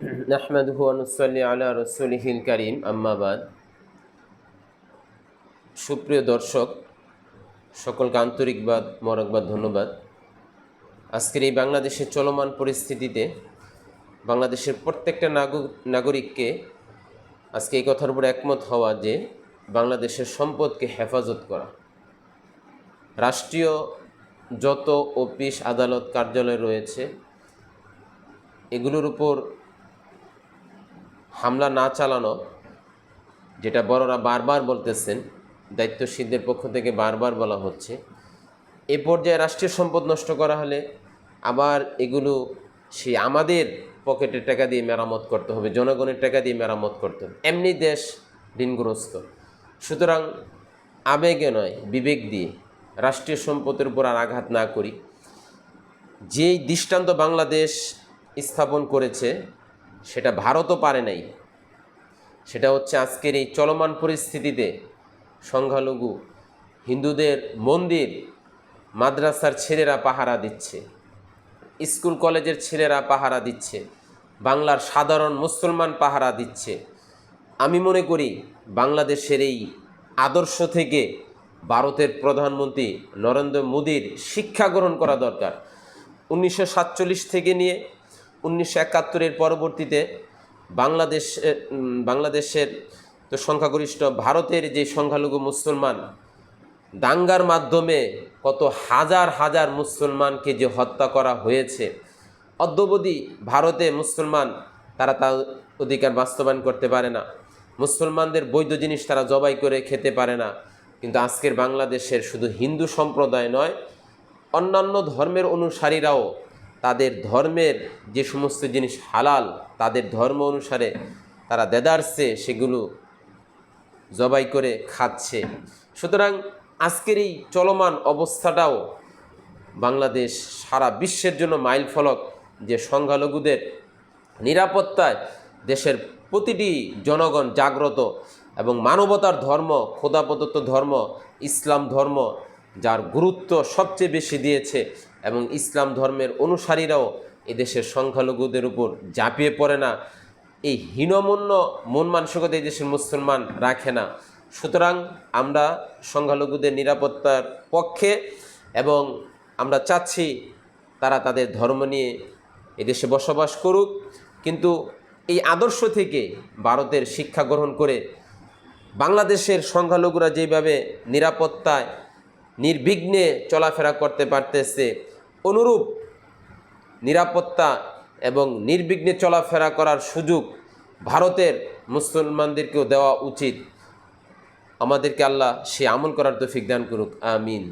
নাহমাদুহু ওয়া নুসাল্লি আলা রাসূলিহিল কারীম আম্মা বাদ সুপ্রিয় দর্শক, সকলকে আন্তরিকবাদ মরকবাদ ধন্যবাদ। আজকের এই বাংলাদেশের চলমান পরিস্থিতিতে বাংলাদেশের প্রত্যেকটা নাগরিক নাগরিককে আজকে এই কথার উপর একমত হওয়া যে বাংলাদেশের সম্পদকে হেফাজত করা। রাষ্ট্রীয় যত অফিস, আদালত, কার্যালয় রয়েছে, এগুলোর উপর হামলা না চালানো, যেটা বড়রা বারবার বলতেছেন, দায়িত্বশীলদের পক্ষ থেকে বারবার বলা হচ্ছে, এ পর্যায়ে রাষ্ট্রীয় সম্পদ নষ্ট করা হলে আবার এগুলো সেই আমাদের পকেটের টাকা দিয়ে মেরামত করতে হবে, জনগণের টাকা দিয়ে মেরামত করতে হবে। এমনি দেশ ঋণগ্রস্ত। সুতরাং আবেগে নয়, বিবেক দিয়ে রাষ্ট্রীয় সম্পদের উপর আর আঘাত না করি। যেই দৃষ্টান্ত বাংলাদেশ স্থাপন করেছে সেটা ভারতও পারে নাই। সেটা হচ্ছে আজকের এই চলমান পরিস্থিতিতে সংখ্যালঘু হিন্দুদের মন্দির মাদ্রাসার ছেলেরা পাহারা দিচ্ছে, স্কুল কলেজের ছেলেরা পাহারা দিচ্ছে, বাংলার সাধারণ মুসলমান পাহারা দিচ্ছে। আমি মনে করি বাংলাদেশের এই আদর্শ থেকে ভারতের প্রধানমন্ত্রী নরেন্দ্র মোদীর শিক্ষা গ্রহণ করা দরকার। উনিশশো সাতচল্লিশ থেকে নিয়ে উনিশশো একাত্তরের পরবর্তীতে বাংলাদেশ বাংলাদেশের তো সংখ্যাগরিষ্ঠ ভারতের যে সংখ্যালঘু মুসলমান, দাঙ্গার মাধ্যমে কত হাজার হাজার মুসলমানকে যে হত্যা করা হয়েছে, অদ্যবধি ভারতে মুসলমান তারা তার অধিকার বাস্তবায়ন করতে পারে না, মুসলমানদের বৈধ জিনিস তারা জবাই করে খেতে পারে না, কিন্তু আজকের বাংলাদেশের শুধু হিন্দু সম্প্রদায় নয়, অন্যান্য ধর্মের অনুসারীরাও তাদের ধর্মের যে সমস্ত জিনিস হালাল, তাদের ধর্ম অনুসারে তারা দেদারসে সেগুলো জবাই করে খাচ্ছে। সুতরাং আজকের এই চলমান অবস্থাটাও বাংলাদেশ সারা বিশ্বের জন্য মাইল ফলক যে সংখ্যালঘুদের নিরাপত্তায় দেশের প্রতিটি জনগণ জাগ্রত এবং মানবতার ধর্ম খোদা প্রদত্ত ধর্ম, ইসলাম ধর্ম, যার গুরুত্ব সবচেয়ে বেশি দিয়েছে এবং ইসলাম ধর্মের অনুসারীরাও এদেশের সংখ্যালঘুদের উপর ঝাঁপিয়ে পড়ে না। এই হীনমন্য, মন মানসিকতা এই দেশের মুসলমান রাখে না। সুতরাং আমরা সংখ্যালঘুদের নিরাপত্তার পক্ষে এবং আমরা চাচ্ছি তারা তাদের ধর্ম নিয়ে এদেশে বসবাস করুক। কিন্তু এই আদর্শ থেকে ভারতের শিক্ষা গ্রহণ করে বাংলাদেশের সংখ্যালঘুরা যেভাবে নিরাপত্তায় নির্বিঘ্নে চলাফেরা করতে পারতেছে। অনুরূপ নিরাপত্তা এবং নির্বিঘ্নে চলাফেরা করার সুযোগ ভারতের মুসলমানদেরকেও দেওয়া উচিত। আমাদেরকে আল্লাহ সে আমল করার তো দান করুক। আমিন।